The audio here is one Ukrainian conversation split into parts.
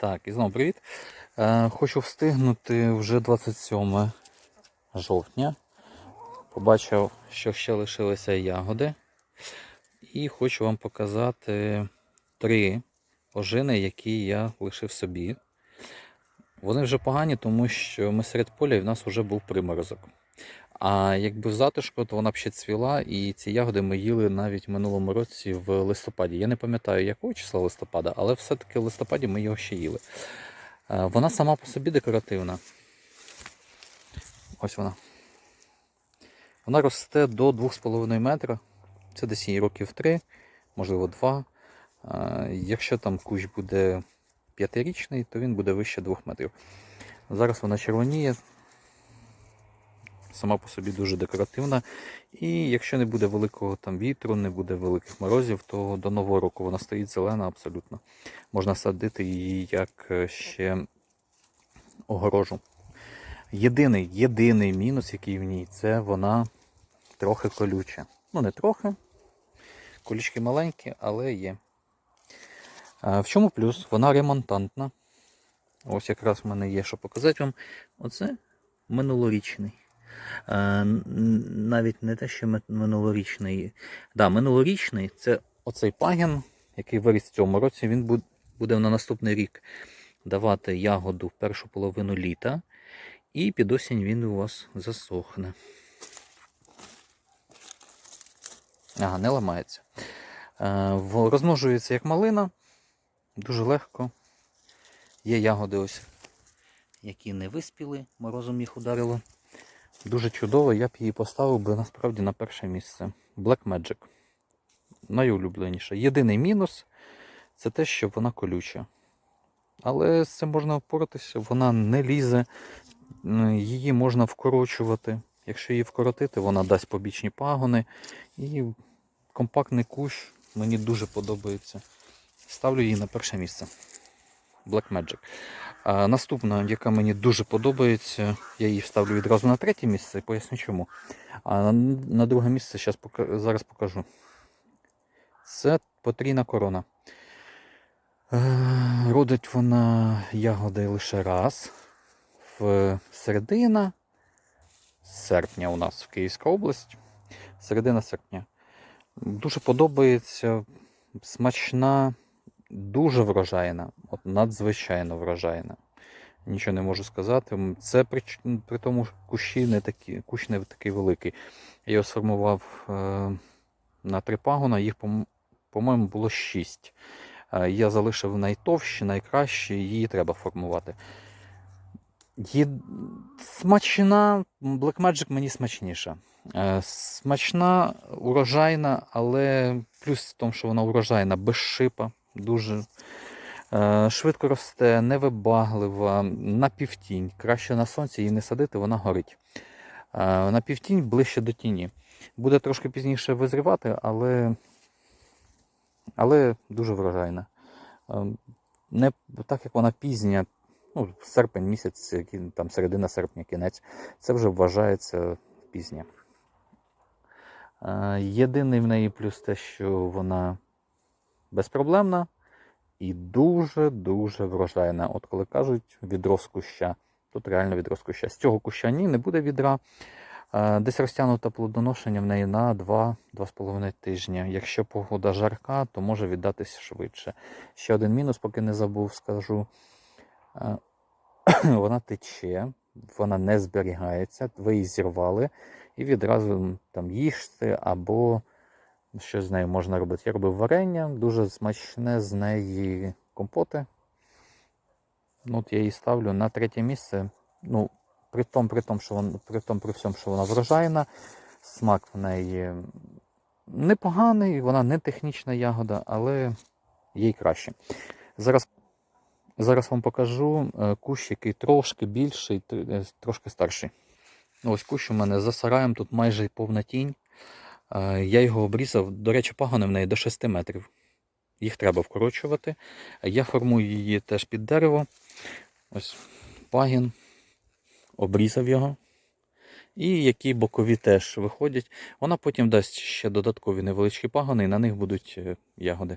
Так, і знову привіт. Е, хочу встигнути вже 27 жовтня. Побачив, що ще лишилися ягоди. І хочу вам показати три ожини, які я лишив собі. Вони вже погані, тому що ми серед поля і в нас вже був приморозок. А якби в затишку, то вона б ще цвіла, і ці ягоди ми їли навіть в минулому році в листопаді. Я не пам'ятаю, якого числа листопада, але все-таки в листопаді ми його ще їли. Е, Вона сама по собі декоративна. Ось вона. Вона росте до 2,5 метра. Це десь років 3, можливо 2. Е, Якщо там кущ буде п'ятирічний, то він буде вище 2 метрів. Зараз вона червоніє, сама по собі дуже декоративна. І якщо не буде великого там вітру, не буде великих морозів, то до нового року вона стоїть зелена абсолютно. Можна садити її як е, ще огорожу. Єдиний, єдиний мінус, який в ній, це вона трохи колюча. Ну, не трохи. Колючки маленькі, але є. В чому плюс? Вона ремонтантна. Ось якраз в мене є, що показати вам. Оце минулорічний. Е, навіть не те, що минулорічний. Да, минулорічний це оцей пагін, який виріс в цьому році. Він буде на наступний рік давати ягоду в першу половину літа. І під осінь він у вас засохне. Ага, не ламається. Е, розмножується як малина, дуже легко. Є ягоди ось, які не виспіли, морозом їх ударило. Дуже чудово, я б її поставив би насправді на перше місце. Black Magic. Найулюбленіше. Єдиний мінус це те, що вона колюча. Але з цим можна впоратися, вона не лізе, її можна вкорочувати. Якщо її вкоротити, вона дасть побічні пагони. І компактний кущ мені дуже подобається. Ставлю її на перше місце. Black Magic. А наступна, яка мені дуже подобається, я її ставлю відразу на третє місце і поясню чому. А на, друге місце щас пока- зараз покажу. Це потрійна корона. Е, Родить вона ягоди лише раз. В середина серпня у нас в Київська область. Середина серпня. Дуже подобається, смачна, дуже врожайна, от надзвичайно врожайна. Нічого не можу сказати. Це при, при тому кущі не такі, кущ не такий великий. Я його сформував е, на три пагона, їх, по- по-моєму, було шість. Е, я залишив найтовщі, найкращі, її треба формувати. Є... Смачна, Black Magic мені смачніша. Е, Смачна, урожайна, але плюс в тому, що вона урожайна, без шипа, дуже е, швидко росте, невибаглива, на півтінь. Краще на сонці її не садити, вона горить. Е, На півтінь ближче до тіні. Буде трошки пізніше визрівати, але, але дуже врожайна. Е, Не так як вона пізня, ну, серпень місяць, там середина серпня, кінець, це вже вважається пізня. Єдиний в неї плюс те, що вона безпроблемна і дуже-дуже врожайна. От коли кажуть відро з куща, тут реально відро з куща. З цього куща ні, не буде відра. Е, Десь розтягнуте плодоношення в неї на 2-2,5 тижні. Якщо погода жарка, то може віддатися швидше. Ще один мінус, поки не забув, скажу. Е, Вона тече, вона не зберігається, ви її зірвали і відразу там їжте або що з нею можна робити. Я робив варення, дуже смачне з неї компоти. Ну, от я її ставлю на третє місце. Ну, при тому, при тому, що вона, при тому, при всьому, що вона врожайна, смак в неї непоганий, вона не технічна ягода, але їй краще. Зараз, зараз вам покажу е, кущ, який трошки більший, е, трошки старший. Ну, Ось кущ у мене за сараєм, тут майже повна тінь. Я його обрізав, до речі, пагони в неї до 6 метрів. Їх треба вкорочувати. Я формую її теж під дерево. Ось пагін, обрізав його. І які бокові теж виходять. Вона потім дасть ще додаткові невеличкі пагони, і на них будуть е, ягоди.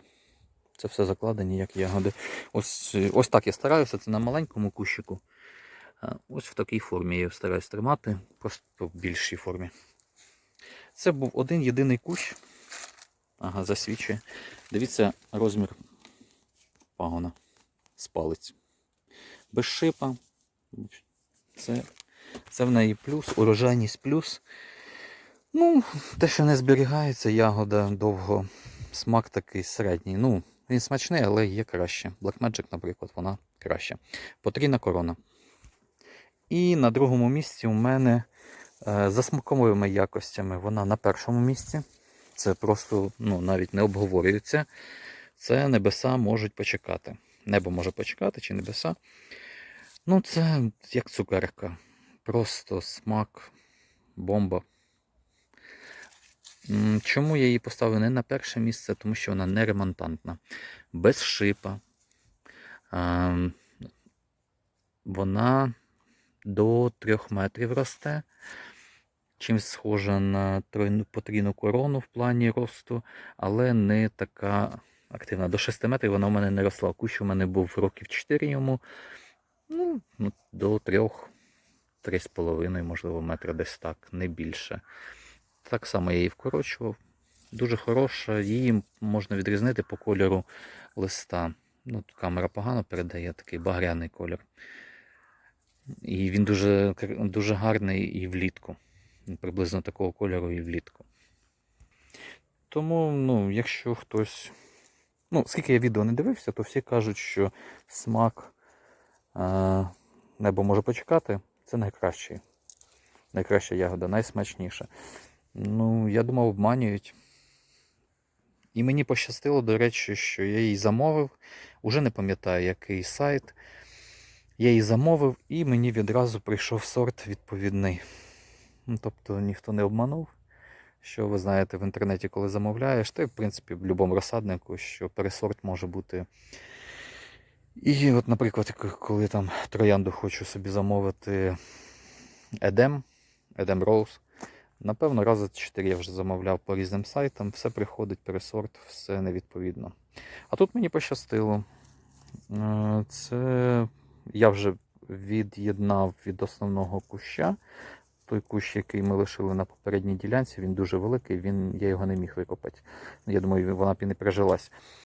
Це все закладені як ягоди. Ось, е, ось так я стараюся, це на маленькому кущику. Ось в такій формі я його стараюсь тримати, просто в більшій формі. Це був один єдиний кущ. Ага, засвічує. Дивіться розмір пагона з палець. Без шипа. Це, це в неї плюс, урожайність плюс. Ну, те, що не зберігається, ягода довго. Смак такий середній. Ну, він смачний, але є краще. Black Magic, наприклад, вона краща. Потрійна корона. І на другому місці у мене за смаковими якостями вона на першому місці. Це просто ну, навіть не обговорюється. Це небеса можуть почекати. Небо може почекати чи небеса. Ну, це як цукерка. Просто смак, бомба. Чому я її поставив не на перше місце? Тому що вона не ремонтантна, без шипа. Ем, Вона до 3 метрів росте. Чимось схожа на потрійну корону в плані росту, але не така активна. До 6 метрів вона у мене не росла. Кущ у мене був років 4 йому. Ну, ну, до 3, 3,5, можливо, метра десь так, не більше. Так само я її вкорочував. Дуже хороша, її можна відрізнити по кольору листа. Ну, камера погано передає такий багряний колір. І він дуже, дуже гарний і влітку. Приблизно такого кольору і влітку. Тому, ну, якщо хтось. Ну, скільки я відео не дивився, то всі кажуть, що смак е, небо може почекати. Це найкращий. Найкраща ягода, найсмачніша. Ну, я думав, обманюють. І мені пощастило, до речі, що я її замовив. Уже не пам'ятаю, який сайт. Я її замовив, і мені відразу прийшов сорт відповідний. Ну, тобто ніхто не обманув. Що ви знаєте, в інтернеті, коли замовляєш, та в принципі в будь-якому розсаднику, що пересорт може бути. І от, наприклад, коли там троянду хочу собі замовити Едем, Едем Роуз. Напевно, рази 4 я вже замовляв по різним сайтам, все приходить, пересорт, все невідповідно. А тут мені пощастило. Е, Це я вже від'єднав від основного куща. Той кущ, який ми лишили на попередній ділянці, він дуже великий, він, я його не міг викопати. Я думаю, вона б і не прижилась.